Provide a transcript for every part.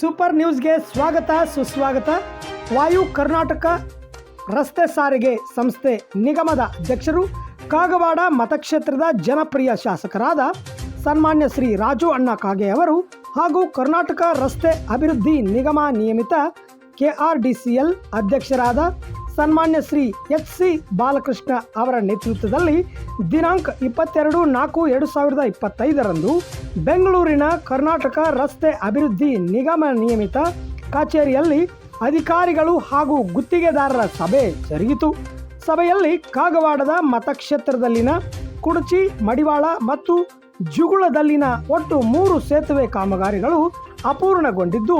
Super ನ್ಯೂಸ್ಗೆ ಸ್ವಾಗತ, ಸುಸ್ವಾಗತ. ವಾಯು ಕರ್ನಾಟಕ ರಸ್ತೆ ಸಾರಿಗೆ ಸಂಸ್ಥೆ ನಿಗಮದ ಅಧ್ಯಕ್ಷರು, ಕಾಗವಾಡ ಮತಕ್ಷೇತ್ರದ ಜನಪ್ರಿಯ ಶಾಸಕರಾದ ಸನ್ಮಾನ್ಯ ಶ್ರೀ ರಾಜು ಅಣ್ಣ ಕಾಗೆ ಅವರು ಹಾಗೂ ಕರ್ನಾಟಕ ರಸ್ತೆ ಅಭಿವೃದ್ಧಿ ನಿಗಮ ನಿಯಮಿತ ಕೆಆರ್ಡಿಸಿಎಲ್ ಅಧ್ಯಕ್ಷರಾದ ಸನ್ಮಾನ್ಯ ಶ್ರೀ ಎಚ್ ಸಿ ಬಾಲಕೃಷ್ಣ ಅವರ ನೇತೃತ್ವದಲ್ಲಿ ದಿನಾಂಕ ಇಪ್ಪತ್ತೆರಡು ನಾಲ್ಕು ಎರಡು ಸಾವಿರದ ಇಪ್ಪತ್ತೈದರಂದು ಬೆಂಗಳೂರಿನ ಕರ್ನಾಟಕ ರಸ್ತೆ ಅಭಿವೃದ್ಧಿ ನಿಗಮ ನಿಯಮಿತ ಕಚೇರಿಯಲ್ಲಿ ಅಧಿಕಾರಿಗಳು ಹಾಗೂ ಗುತ್ತಿಗೆದಾರರ ಸಭೆ ಜರುಗಿತು. ಸಭೆಯಲ್ಲಿ ಕಾಗವಾಡದ ಮತಕ್ಷೇತ್ರದಲ್ಲಿನ ಕುಡಚಿ, ಮಡಿವಾಳ ಮತ್ತು ಜುಗುಳದಲ್ಲಿನ ಒಟ್ಟು ಮೂರು ಸೇತುವೆ ಕಾಮಗಾರಿಗಳು ಅಪೂರ್ಣಗೊಂಡಿದ್ದು,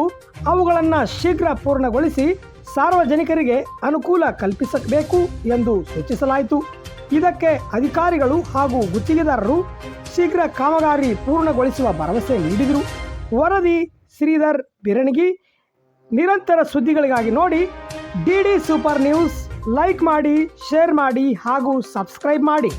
ಅವುಗಳನ್ನು ಶೀಘ್ರ ಪೂರ್ಣಗೊಳಿಸಿ ಸಾರ್ವಜನಿಕರಿಗೆ ಅನುಕೂಲ ಕಲ್ಪಿಸಬೇಕು ಎಂದು ಸೂಚಿಸಲಾಯಿತು. ಇದಕ್ಕೆ ಅಧಿಕಾರಿಗಳು ಹಾಗೂ ಗುತ್ತಿಗೆದಾರರು ಶೀಘ್ರ ಕಾಮಗಾರಿ ಪೂರ್ಣಗೊಳಿಸುವ ಭರವಸೆ ನೀಡಿದರು. ವರದಿ ಶ್ರೀಧರ್ ಬಿರಣಗಿ. ನಿರಂತರ ಸುದ್ದಿಗಳಿಗಾಗಿ ನೋಡಿ D D super news. Like ಮಾಡಿ, ಶೇರ್ ಮಾಡಿ ಹಾಗೂ ಸಬ್ಸ್ಕ್ರೈಬ್ ಮಾಡಿ.